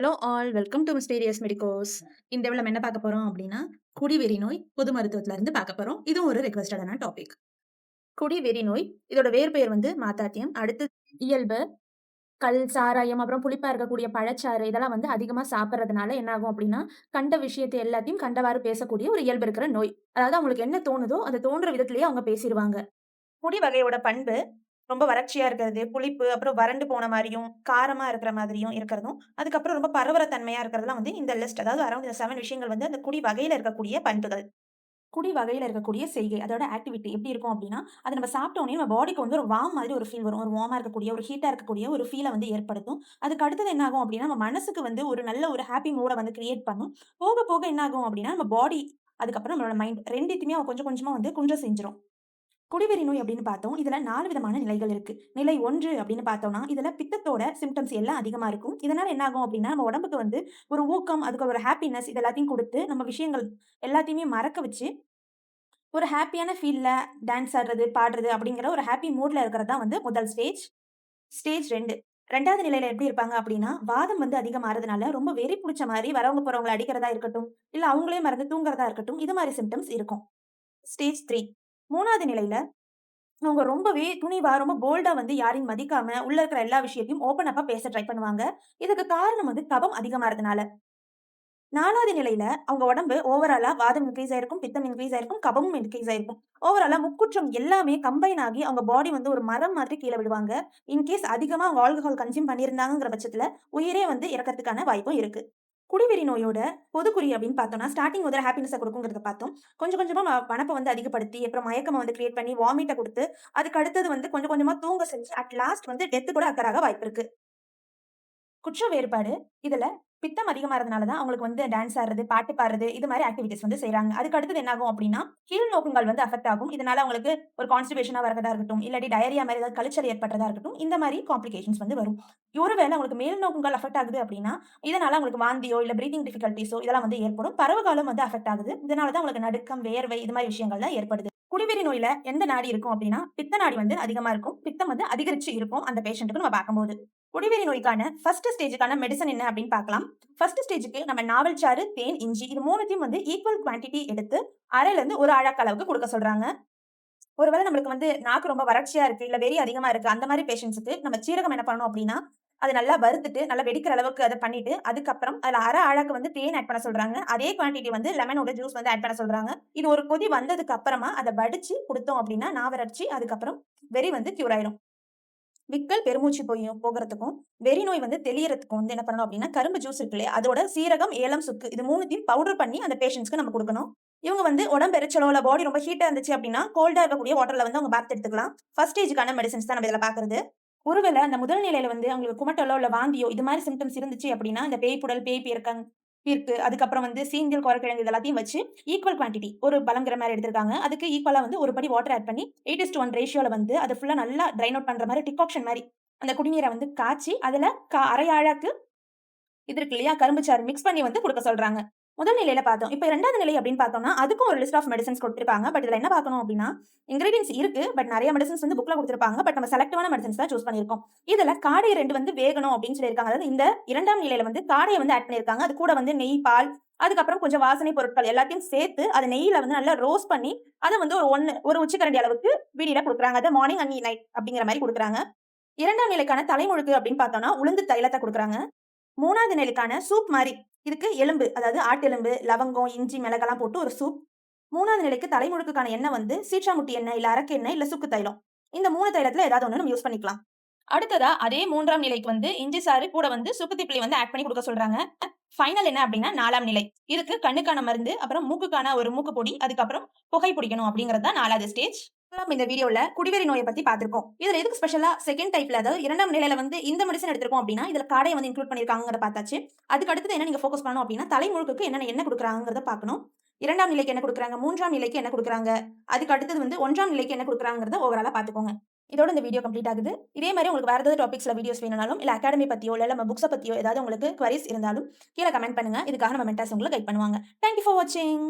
Hello all welcome to mysterious medicos இந்த இவ்வளவு நம்ம என்ன பார்க்க போகிறோம் அப்படின்னா குடிவெறி நோய் பொது மருத்துவத்துல இருந்து பார்க்க போகிறோம் இதுவும் ஒரு ரெக்வஸ்டடான டாபிக் குடிவெறி நோய் இதோட வேர்பெயர் வந்து மாத்தாத்தியம் அடுத்து இயல்பு கல் சாராயம் அப்புறம் புளிப்பாக இருக்கக்கூடிய பழச்சாறு இதெல்லாம் வந்து அதிகமாக சாப்பிட்றதுனால என்ன ஆகும் அப்படின்னா கண்ட விஷயத்தை எல்லாத்தையும் கண்டவாறு பேசக்கூடிய ஒரு இயல்பு இருக்கிற நோய். அதாவது அவங்களுக்கு என்ன தோணுதோ அது தோன்ற விதத்திலேயே அவங்க பேசிடுவாங்க. குடி வகையோட பண்பு ரொம்ப வறட்சியா இருக்கிறது புளிப்பு அப்புறம் வறண்டு போன மாதிரியும் காரமா இருக்கிற மாதிரியும் இருக்கிறதும் அதுக்கப்புறம் ரொம்ப பரவர தன்மையா இருக்கிறதுலாம் வந்து இந்த லிஸ்ட் அதாவது அரௌண்ட் இந்த செவன் விஷயங்கள் வந்து அந்த குடி வகையில இருக்கக்கூடிய பண்புகள். குடி வகையில இருக்கக்கூடிய செய்கை அதோட ஆக்டிவிட்டி எப்படி இருக்கும் அப்படின்னா அது நம்ம சாப்பிட்டோடனே நம்ம பாடிக்கு வந்து ஒரு வார்ம் மாதிரி ஒரு ஃபீல் வரும் ஒரு வார்மா இருக்கக்கூடிய ஒரு ஹீட்டா இருக்கக்கூடிய ஒரு ஃபீலை வந்து ஏற்படுத்தும். அதுக்கு அடுத்தது என்ன ஆகும் அப்படின்னா நம்ம மனசுக்கு வந்து ஒரு நல்ல ஒரு ஹாப்பி மூடை வந்து கிரியேட் பண்ணும். போக போக என்ன ஆகும் அப்படின்னா நம்ம பாடி அதுக்கப்புறம் நம்மளோட மைண்ட் ரெண்டுத்தையுமே கொஞ்சம் கொஞ்சமாக வந்து குன்ற செஞ்சிடும் குடிவெறி நோய் அப்படின்னு பார்த்தோம் இதுல நாலு விதமான நிலைகள் இருக்கு. நிலை ஒன்று அப்படின்னு பார்த்தோம்னா இதுல பித்தத்தோட சிம்டம்ஸ் எல்லாம் அதிகமா இருக்கும். இதனால என்ன ஆகும் அப்படின்னா நம்ம உடம்புக்கு வந்து ஒரு ஊக்கம் அதுக்கு ஒரு ஹாப்பினஸ் இது எல்லாத்தையும் கொடுத்து நம்ம விஷயங்கள் எல்லாத்தையுமே மறக்க வச்சு ஒரு ஹாப்பியான ஃபீல்ல டான்ஸ் ஆடுறது பாடுறது அப்படிங்கிற ஒரு ஹாப்பி மூட்ல இருக்கிறது தான் வந்து முதல் ஸ்டேஜ் ஸ்டேஜ் ரெண்டு. ரெண்டாவது நிலையில எப்படி இருப்பாங்க அப்படின்னா வாதம் வந்து அதிகமாறதுனால ரொம்ப வெறி பிடிச்ச மாதிரி வரவங்க போறவங்களை அடிக்கிறதா இருக்கட்டும் இல்ல அவங்களே மறந்து தூங்குறதா இருக்கட்டும் இது மாதிரி சிம்டம்ஸ் இருக்கும். ஸ்டேஜ் த்ரீ மூணாவது நிலையில அவங்க ரொம்பவே துணிவா ரொம்ப போல்டா வந்து யாரையும் மதிக்காம உள்ள இருக்கிற எல்லா விஷயத்தையும் ஓப்பன் அப்பா பேச ட்ரை பண்ணுவாங்க. இதுக்கு காரணம் வந்து கபம் அதிகமா இருந்தனால. நாலாவது நிலையில அவங்க உடம்பு ஓவராலா வாதம் இன்க்ரீஸ் ஆயிருக்கும் பித்தம் இன்க்ரீஸ் ஆயிருக்கும் கபமும் இன்க்ரீஸ் ஆயிருக்கும். ஓவராலா முக்குற்றம் எல்லாமே கம்பைன் ஆகி அவங்க பாடி வந்து ஒரு மரம் மாதிரி கீழே விடுவாங்க இன்கேஸ் அதிகமா அவங்க ஆல்கஹால் கன்சியூம் பண்ணியிருந்தாங்கிற பட்சத்துல உயிரே வந்து இறக்கிறதுக்கான வாய்ப்பும் இருக்கு. குடிவெறி நோயோட பொதுக்குறி அப்படின்னு பார்த்தோம்னா ஸ்டார்டிங் முதல்ல ஹாப்பினஸை கொடுக்குங்கிறத பார்த்தோம். கொஞ்சம் கொஞ்சமா பணப்பை வந்து அதிகப்படுத்தி அப்புறம் மயக்கமா வந்து கிரியேட் பண்ணி வாமிட்டை கொடுத்து அதுக்கு அடுத்தது வந்து கொஞ்சம் கொஞ்சமா தூங்க செஞ்சு அட் லாஸ்ட் வந்து டெத்து கூட அக்கறாக வாய்ப்பு இருக்கு. குற்ற வேறுபாடு இதுல பித்தம் அதிகமா இருந்தனால தான் அவங்களுக்கு வந்து டான்ஸ் ஆடுறது பாட்டு பாடுறது இது மாதிரி ஆக்டிவிட்டிஸ் வந்து செய்யறாங்க அதுக்கு அடுத்தது என்ன ஆகும் அப்படின்னா கீழ் நோக்கங்கள் வந்து அஃபெக்ட் ஆகும். இதனால அவங்களுக்கு ஒரு கான்ஸ்டிபேஷனா வரதா இருக்கட்டும் இல்லாட்டி டயரியா மாதிரி ஏதாவது கழிச்சல் ஏற்பட்டதா இருக்கட்டும் இந்த மாதிரி காம்ப்ளிகேஷன்ஸ் வந்து வரும். ஒருவேளை அவங்களுக்கு மேல் நோக்கங்கள் அஃபெக்ட் ஆகுது அப்படின்னா இதனால அவங்களுக்கு வாந்தியோ இல்ல பிரீதிங் டிஃபிகல்ட்டிஸோ இதெல்லாம் வந்து ஏற்படும். பரவகாலம் வந்து அஃபெக்ட் ஆகுது. இதனால தான் அவங்களுக்கு நடுக்கம் வேர்வை இது மாதிரி விஷயங்கள்லாம் ஏற்படுது. குடிவெறி நோயில எந்த நாடி இருக்கும் அப்படின்னா பித்த நாடி வந்து அதிகமா இருக்கும். பித்தம் வந்து அதிகரிச்சு இருக்கும் அந்த பேஷண்ட்டுக்கு நம்ம பார்க்கும்போது. குடிவெறி நோய்க்கான ஃபர்ஸ்ட் ஸ்டேஜுக்கான மெடிசன் என்ன அப்படின்னு பார்க்கலாம். ஃபர்ஸ்ட் ஸ்டேஜுக்கு நம்ம நாவல் சாறு தேன் இஞ்சி இது மூணுத்தையும் வந்து ஈக்குவல் குவான்டிட்டி எடுத்து அரையிலேருந்து ஒரு அழக்க அளவுக்கு கொடுக்க சொல்றாங்க. ஒருவேளை நம்மளுக்கு வந்து நாக்கு ரொம்ப வறட்சியா இருக்கு இல்ல வெறி அதிகமா இருக்கு அந்த மாதிரி பேஷண்ட்ஸுக்கு நம்ம சீரகம் என்ன பண்ணணும் அப்படின்னா அதை நல்லா வறுத்துட்டு நல்லா வெடிக்கிற அளவுக்கு அதை பண்ணிட்டு அதுக்கப்புறம் அதில் அரை அழகு வந்து தேன் ஆட் பண்ண சொல்றாங்க. அதே குவான்டிட்டி வந்து லெமனோட ஜூஸ் வந்து ஆட் பண்ண சொல்றாங்க. இது ஒரு கொதி வந்ததுக்கு அப்புறமா அதை வடிச்சு கொடுத்தோம் அப்படின்னா நாவரடிச்சு அதுக்கப்புறம் வெறி வந்து கியூர் ஆயிடும் விக்கல் பெருமூச்சு போய் போகிறதுக்கும் வெறி நோய் வந்து தெளியறதுக்கும் வந்து என்ன பண்ணணும் அப்படின்னா கரும்பு ஜூஸ் இருக்கு இல்லையா? அதோட சீரகம் ஏலம் சுக்கு இது மூணுத்தையும் பவுடர் பண்ணி அந்த பேஷண்ட்ஸ்க்கு நம்ம கொடுக்கணும். இவங்க வந்து உடம்பு எரிச்சலோ இல்லை பாடி ரொம்ப ஹீட்டாக இருந்துச்சு அப்படின்னா கோல்டாக இருக்கக்கூடிய வாட்டரில் வந்து அவங்க பாத்து எடுத்துக்கலாம். ஃபர்ஸ்ட் ஸ்டேஜுக்கான மெடிசன்ஸ் தான் நம்ம இதில் பார்க்குறது ஒருவேளை அந்த முதல் நிலையில வந்து அவங்களுக்கு குமட்டலோ இல்ல வாந்தியோ இது மாதிரி சிம்டம்ஸ் இருந்துச்சு அப்படின்னா இந்த பேய் புடல் பேய் பிறக்கங் பீர்க்கு அதுக்கப்புறம் வந்து சீந்தியல் குறைக்கிழங்கு எல்லாத்தையும் வச்சு ஈக்குவல் குவான்டிட்டி ஒரு பலங்கிற மாதிரி எடுத்திருக்காங்க. அதுக்கு ஈக்குவலா வந்து ஒரு படி வாட்டர் ஆட் பண்ணி எயிட் இஸ்ட் ஒன் ரேஷியோல வந்து அதை ஃபுல்லா நல்லா ட்ரைன் அவுட் பண்ற மாதிரி டிகாக்ஷன் மாதிரி அந்த குடிநீரை வந்து காய்ச்சி அதுல அரை ஆழாக்கு இது இருக்கு இல்லையா கரும்பு சாறு மிக்ஸ் பண்ணி வந்து கொடுக்க சொல்றாங்க. முதல் நிலையில பார்த்தோம். இப்போ ரெண்டாவது நிலை அப்படின்னு பார்த்தோம்னா அதுக்கும் ஒரு லிஸ்ட் ஆஃப் மெடிசன்ஸ் கொடுத்துருக்காங்க பட் இதில் என்ன பார்க்கணும் அப்படின்னா இன்கிரீடியன்ஸ் இருக்கு. பட் நிறைய மெடிசன்ஸ் வந்து புக்கில் கொடுத்துருப்பாங்க. பட் நம்ம செலக்டிவான மெடிசன்ஸ் தான் சூஸ் பண்ணியிருக்கோம். இதில் காடை ரெண்டு வந்து வேகணும் அப்படின்னு சொல்லியிருக்காங்க. அதாவது இந்த இரண்டாம் நிலையில வந்து காடையை வந்து ஆட் பண்ணியிருக்காங்க. அது கூட வந்து நெய் பால் அதுக்கப்புறம் கொஞ்சம் வாசனை பொருட்கள் எல்லாத்தையும் சேர்த்து அதை நெய்யில் வந்து நல்லா ரோஸ்ட் பண்ணி அதை வந்து ஒரு ஒன்று ஒரு உச்சிக்கரண்டி அளவுக்கு வீடியில கொடுக்குறாங்க. அது மார்னிங் அண்ட் நைட் அப்படிங்கிற மாதிரி கொடுக்குறாங்க. இரண்டாம் நிலைக்கான தலைமுழுக்கு அப்படின்னு பார்த்தோம்னா உளுந்து தைலத்தை கொடுக்குறாங்க. மூணாவது நிலைக்கான சூப் மாதிரி இதுக்கு எலும்பு அதாவது ஆட்டெலும்பு லவங்கம் இஞ்சி மிளகெல்லாம் போட்டு ஒரு சூப். மூணாவது நிலைக்கு தலைமுழுக்குக்கான எண்ணெய் வந்து சீற்றாமுட்டி எண்ணெய் இல்லை அரக்கு எண்ணெய் இல்லை சுக்கு தைலம். இந்த மூணு தைலத்தில் ஏதாவது ஒன்று நம்ம யூஸ் பண்ணிக்கலாம். அடுத்ததா அதே மூன்றாம் நிலைக்கு வந்து இஞ்சி சாறு கூட வந்து சுக்கு திப்பிலி வந்து ஆட் பண்ணி கொடுக்க சொல்றாங்க. ஃபைனல் என்ன அப்படின்னா நாலாம் நிலை. இதுக்கு கண்ணுக்கான மருந்து அப்புறம் மூக்குக்கான ஒரு மூக்கு பொடி அதுக்கப்புறம் புகை பிடிக்கணும் அப்படிங்கிறது தான் நாலாவது ஸ்டேஜ் நம்ம இந்த வீடியோல குடிவெறி நோயை பத்தி பார்த்திருக்கோம். இதுல எதுக்கு ஸ்பெஷலா செகண்ட் டைப்ல அதாவது இரண்டாம் நிலையில வந்து இந்த மெடிசன் எடுத்திருக்கோம் அப்படின்னா இதுல காடையை வந்து இன்க்ளூட் பண்ணிருக்காங்கிறத பார்த்தாச்சு. அதுக்கு அடுத்தது என்ன நீங்க ஃபோக்கஸ் பண்ணணும் அப்படின்னா தலைமுழுக்கு என்ன என்ன கொடுக்குறாங்கிறத பார்க்கணும். இரண்டாம் நிலைக்கு என்ன கொடுக்குறாங்க? மூன்றாம் நிலைக்கு என்ன கொடுக்குறாங்க? அதுக்கு அடுத்தது வந்து ஒன்றாம் நிலைக்கு என்ன கொடுக்குறாங்கிறத ஓவராலா பாத்துக்கோங்க இதோட இந்த வீடியோ கம்ப்ளீட் ஆகுது. இதே மாதிரி உங்களுக்கு வேறு ஏதாவது டாபிக்ஸ்ல வீடியோஸ் வேணும்னாலும் இல்ல அகாடமி பத்தியோ இல்ல நம்ம புக்ஸை பத்தியோ ஏதாவது உங்களுக்கு குவரிஸ் இருந்தாலும் கீழே கமெண்ட் பண்ணுங்க. இதுக்காக நம்ம மென்டாஸ் உங்களுக்கு கைட் பண்ணுவாங்க. தேங்க்யூ ஃபார் வாட்சிங்